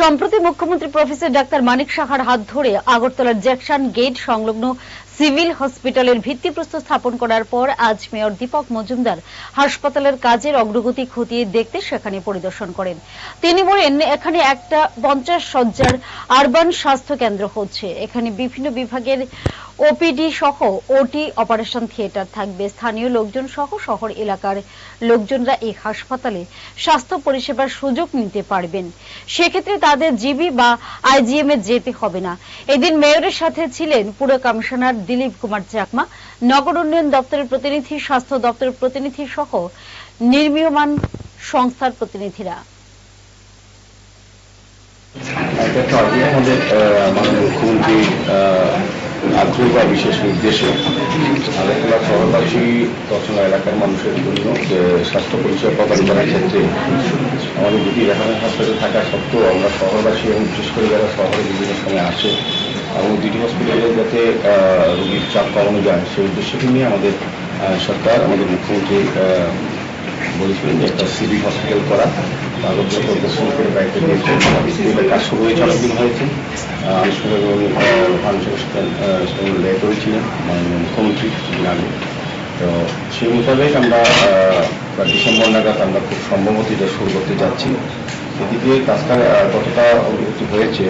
সম্প্রতি মুখ্যমন্ত্রী professor doctor মানিক সাহার হাত ধরে আগরতলার জ্যাকশন গেট সংলগ্ন সিভিল হসপিটালের ভিত্তিপ্রস্তর স্থাপন করার পর আজ মেয়র দীপক মজুমদার হাসপাতালের কাজের অগ্রগতি খতিয়ে দেখতে সেখানে পরিদর্শন করেন। তিনি বলেন, এখানে একটা পঞ্চাশ সজ্জার আরবান স্বাস্থ্য কেন্দ্র হচ্ছে। এখানে বিভিন্ন বিভাগের ওপিডি সহ ওটি অপারেশন থিয়েটার থাকবে। স্থানীয় লোকজন সহ শহর এলাকার লোকজনরা এই হাসপাতালে স্বাস্থ্য পরিষেবার সুযোগ নিতে পারবেন। সেক্ষেত্রে তাদের জিবি বা আইজিএম এ যেতে হবে না। এদিন মেয়রের সাথে ছিলেন পুর কমিশনার দিলীপ কুমার চাকমা, নগর উন্নয়ন দপ্তরের প্রতিনিধি, স্বাস্থ্য দপ্তরের প্রতিনিধি সহ নির্মীয়মান সংস্থার প্রতিনিধিরা। আগ্রহ বা বিশেষ নির্দেশে আগরতলা শহরবাসী রচনা এলাকার মানুষের জন্য স্বাস্থ্য পরিষেবা প্রদান করার ক্ষেত্রে আমাদের দুটি রেফারেন্স হাসপাতাল থাকা সত্ত্বেও আমরা শহরবাসী এবং বিশেষ করে যারা শহরে বিভিন্ন সময় আসে এবং দুটি হসপিটালে যাতে রোগীর চাপ কমানো যায়, সেই উদ্দেশ্যকে নিয়ে আমাদের সরকার, আমাদের মুখ্যমন্ত্রী বলেছিলেন যে একটা সিভিল হসপিটাল করা পরিদর্শন করে দায়িত্ব দিয়েছে। এটা কাজ শুরু হয়েছে, অনেকদিন হয়েছে। মুখ্যমন্ত্রী তো সেই আমরা ডিসেম্বর নাগাদ আমরা খুব সম্ভবত এটা শুরু করতে যাচ্ছি। এদিকে কাজটা কতটা অগ্রগতি হয়েছে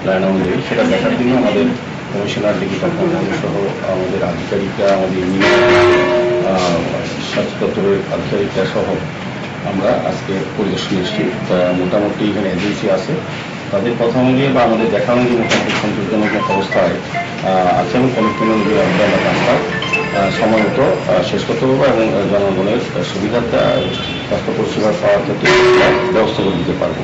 প্ল্যান অনুযায়ী সেটা দেখার জন্য আমাদের কমিশনার ডিগ্রি সহ আমাদের আধিকারিকরা আমাদের ইঞ্জিনিয়ার আহ, স্বাস্থ্য দপ্তরের আধিকারিকরা সহ আমরা আজকে পরিদর্শনে এসেছি। মোটামুটি এখানে এজেন্সি আছে। তাদের কথা অনুযায়ী বা আমাদের দেখা অনুযায়ী মোটামুটি সন্তোষজনক অবস্থায় আছে এবং কমিটমেন্ট অনুযায়ী আমরা আমরা কাজটা সময় মতো শেষ করতে পারব এবং জনগণের সুবিধাটা স্বাস্থ্য পরিষেবা পাওয়ার ক্ষেত্রে ব্যবস্থা করে দিতে পারব